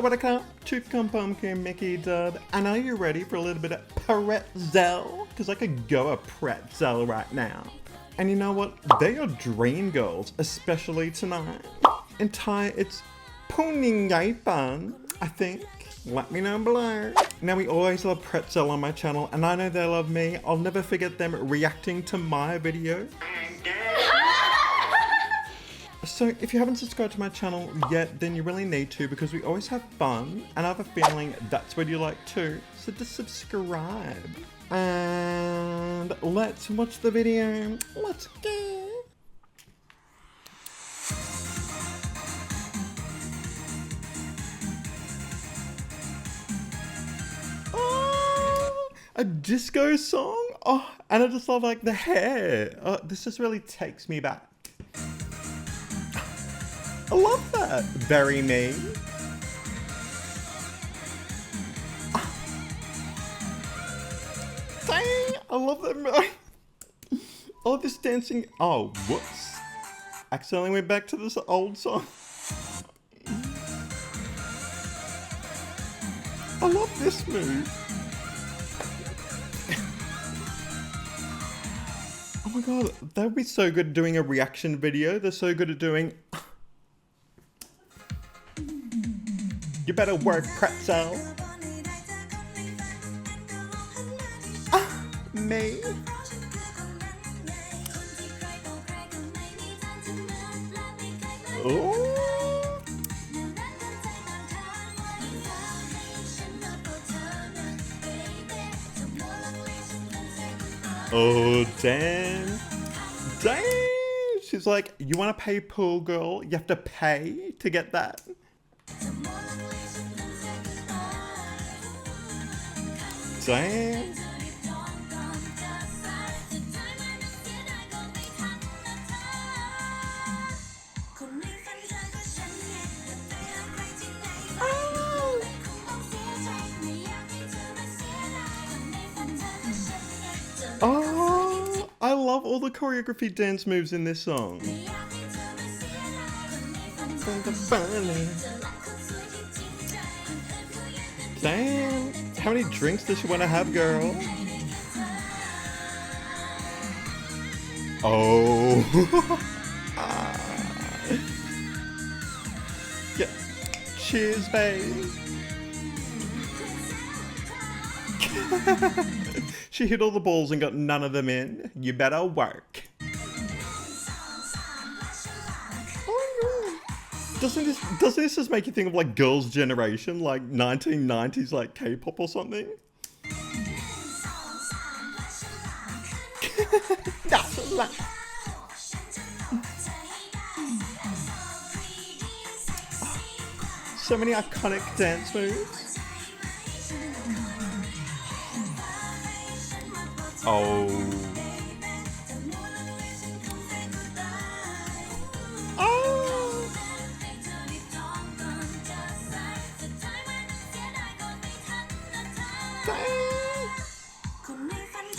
What to come pumpkin Mickey Dub, and are you ready for a little bit of pretzel? Because I could go a pretzel right now. And you know what? They are dream girls, especially tonight. In Thai, it's Puningaipan, I think. Let me know below. Now we always love pretzel on my channel, and I know they love me. I'll never forget them reacting to my video. So if you haven't subscribed to my channel yet, then you really need to because we always have fun and I have a feeling that's what you like too. So just subscribe. And let's watch the video. Let's go. Oh, a disco song? Oh, and I just love like the hair. Oh, this just really takes me back. I love that. Bury me. Ah. Dang, I love that. Oh, this dancing. Oh, whoops. Accidentally went back to this old song. I love this move. oh my god, that would be so good doing a reaction video. They're so good at doing. You better work, pretzel. Ah, me. Oh. Oh, damn. Damn. She's like, you want to pay pool girl? You have to pay to get that. Damn. Oh. oh, I love all the choreography dance moves in this song. Damn. How many drinks does she want to have, girl? Oh. yeah. Cheers, babe. she hit all the balls and got none of them in. You better work. Doesn't this doesn't this just make you think of like Girls' Generation, like 1990s, like K-pop or something? That's like. So many iconic dance moves. Oh.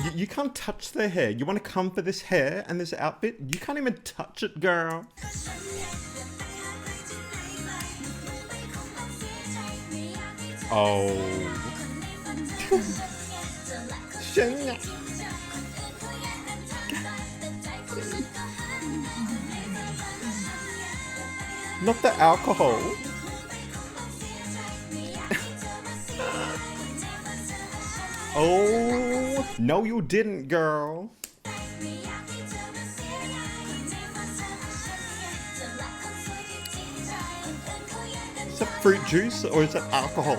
You, you can't touch their hair. You want to come for this hair and this outfit? You can't even touch it, girl. Oh. Not the alcohol. Oh, no, you didn't, girl. Is that fruit juice or is that alcohol?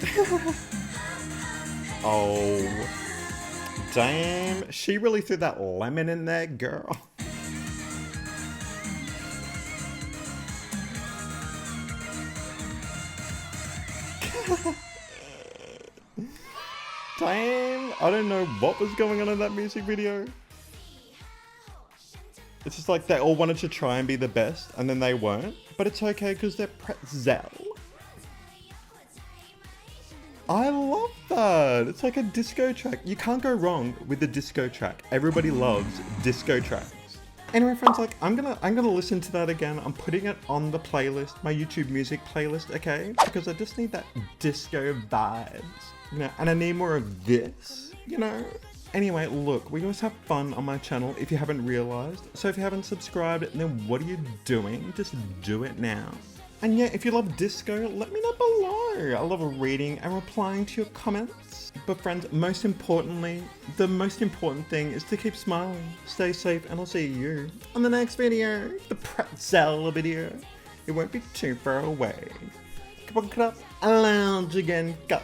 oh. Damn, she really threw that lemon in there, girl. Damn, I don't know what was going on in that music video. It's just like they all wanted to try and be the best, and then they weren't. But it's okay because they're pretzel. I love that. It's like a disco track. You can't go wrong with the disco track. Everybody loves disco Anyway, friends, like I'm gonna I'm gonna listen to that again. I'm putting it on the playlist, my YouTube music playlist, okay? Because I just need that disco vibes, you know, and I need more of this, you know. Anyway, look, we always have fun on my channel if you haven't realized. So if you haven't subscribed, then what are you doing? Just do it now. And yeah, if you love disco, let me know below. I love reading and replying to your comments. But friends, most importantly, the most important thing is to keep smiling, stay safe, and I'll see you on the next video, the pretzel video. It won't be too far away. Come on, cut up, lounge again, go.